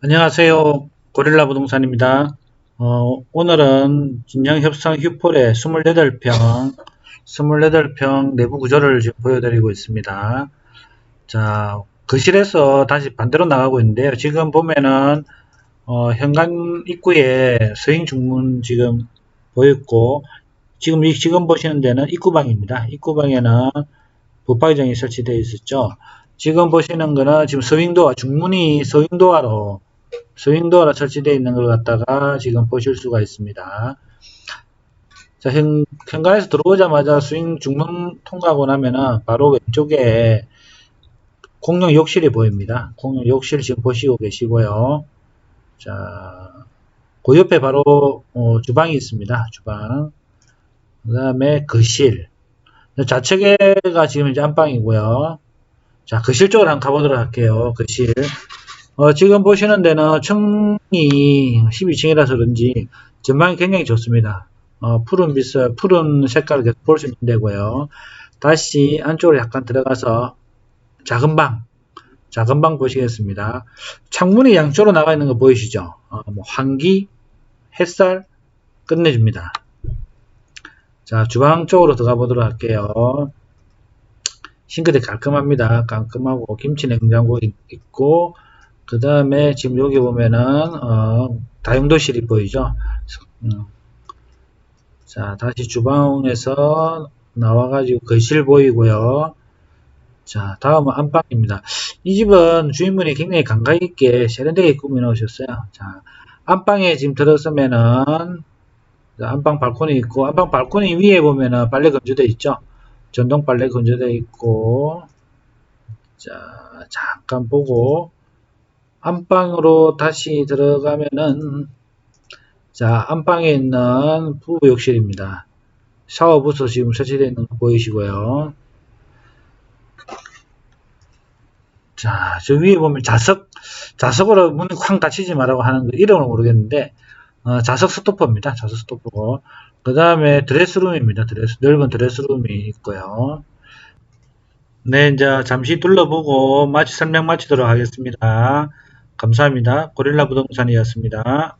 안녕하세요. 고릴라 부동산입니다. 어, 오늘은 진양협상 휴폴의 28평, 28평 내부 구조를 지금 보여드리고 있습니다. 자, 거실에서 다시 반대로 나가고 있는데요. 지금 보면은, 어, 현관 입구에 서행 중문 지금 보였고, 지금 이, 지금 보시는 데는 입구방입니다. 입구방에는 붙박이장이 설치되어 있었죠. 지금 보시는 거는 지금 서윙도어, 중문이 서윙도어로, 서윙도어로 설치되어 있는 걸 갖다가 지금 보실 수가 있습니다. 자, 현, 현관에서 들어오자마자 스윙 중문 통과하고 나면은 바로 왼쪽에 공용 욕실이 보입니다. 공용 욕실 지금 보시고 계시고요. 자, 그 옆에 바로 어, 주방이 있습니다. 주방. 그 다음에 거실. 좌측에가 지금 이제 안방이고요. 자, 거실 쪽으로 한번 가보도록 할게요. 거실. 어, 지금 보시는 데는 층이 12층이라서 그런지 전망이 굉장히 좋습니다. 어, 푸른 빛을, 푸른 색깔을 계속 볼 수 있는 데고요. 다시 안쪽으로 약간 들어가서 작은 방, 작은 방 보시겠습니다. 창문이 양쪽으로 나가 있는 거 보이시죠? 어, 뭐 환기, 햇살 끝내줍니다. 자, 주방 쪽으로 들어가 보도록 할게요. 싱크대 깔끔합니다. 깔끔하고 김치 냉장고 있고 그 다음에 지금 여기 보면은 어, 다용도실이 보이죠. 음. 자, 다시 주방에서 나와 가지고 거실 보이고요. 자, 다음은 안방입니다. 이 집은 주인분이 굉장히 감각 있게 세련되게 꾸며 놓으셨어요. 자, 안방에 지금 들어서면은 안방 발코니 있고 안방 발코니 위에 보면은 빨래 건조대 있죠. 전동 빨래 건조대 있고 자 잠깐 보고 안방으로 다시 들어가면은 자 안방에 있는 부부 욕실입니다. 샤워 부스 지금 설치되어 있는 거 보이시고요. 자, 저 위에 보면 자석, 자석으로 문이 쾅 닫히지 말라고 하는 거 이름을 모르겠는데, 어, 자석 스토퍼입니다. 자석 스토퍼고. 그 다음에 드레스룸입니다. 드레스, 넓은 드레스룸이 있고요. 네, 이제 잠시 둘러보고 마치 설명 마치도록 하겠습니다. 감사합니다. 고릴라 부동산이었습니다.